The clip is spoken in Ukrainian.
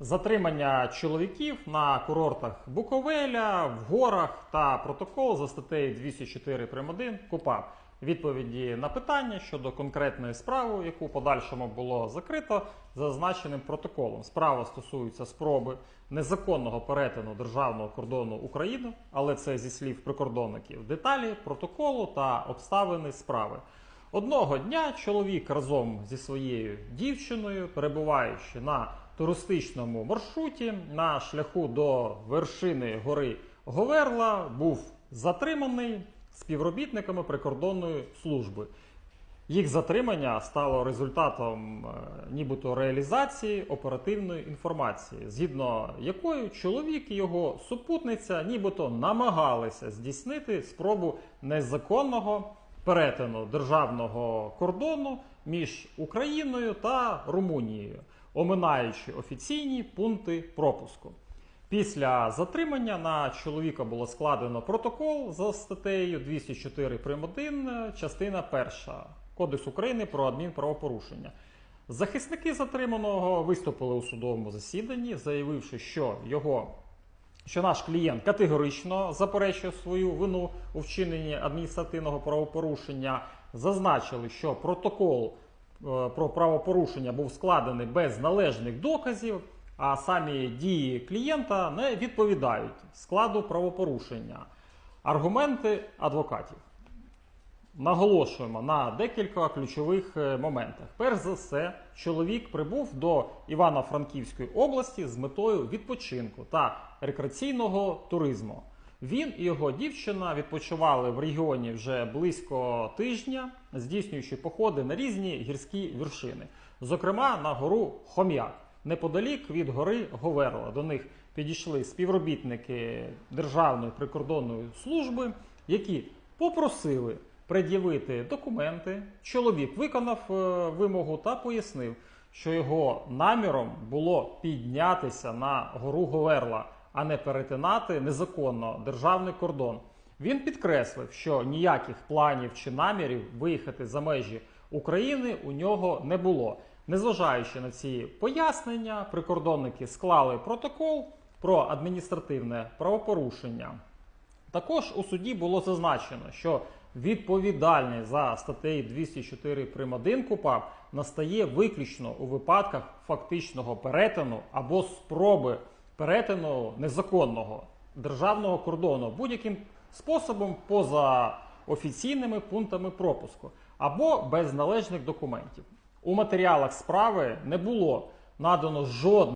Затримання чоловіків на курортах Буковеля, в горах та протокол за статтею 204 прим. 1 КУПАП. Відповіді на питання щодо конкретної справи, яку подальшому було закрито зазначеним протоколом. Справа стосується спроби незаконного перетину державного кордону України, але це зі слів прикордонників. Деталі протоколу та обставини справи. Одного дня чоловік разом зі своєю дівчиною, перебуваючи на туристичному маршруті на шляху до вершини гори Говерла, був затриманий співробітниками прикордонної служби. Їх затримання стало результатом е, нібито реалізації оперативної інформації, згідно якою чоловік і його супутниця нібито намагалися здійснити спробу незаконного перетину державного кордону між Україною та Румунією, оминаючи офіційні пункти пропуску. Після затримання на чоловіка було складено протокол за статтею 204 прим. 1, частина 1 Кодексу України про адмінправопорушення. Захисники затриманого виступили у судовому засіданні, заявивши, що його що наш клієнт категорично заперечує свою вину у вчиненні адміністративного правопорушення. Зазначили, що протокол про правопорушення був складений без належних доказів, а самі дії клієнта не відповідають складу правопорушення. Аргументи адвокатів. Наголошуємо на декілька ключових е, моментах. Перш за все, чоловік прибув до Івано-Франківської області з метою відпочинку та рекреаційного туризму. Він і його дівчина відпочивали в регіоні вже близько тижня, здійснюючи походи на різні гірські вершини, зокрема на гору Хом'як, неподалік від гори Говерла. До них підійшли співробітники Державної прикордонної служби, які попросили пред'явити документи. Чоловік виконав е, вимогу та пояснив, що його наміром було піднятися на гору Говерла, а не перетинати незаконно державний кордон. Він підкреслив, що ніяких планів чи намірів виїхати за межі України у нього не було. Незважаючи на ці пояснення, прикордонники склали протокол про адміністративне правопорушення. Також у суді було зазначено, що відповідальність за статтею 204 прим. 1 КУПАП настає виключно у випадках фактичного перетину або спроби перетину незаконного державного кордону будь-яким способом поза офіційними пунктами пропуску або без належних документів. У матеріалах справи не було надано жодних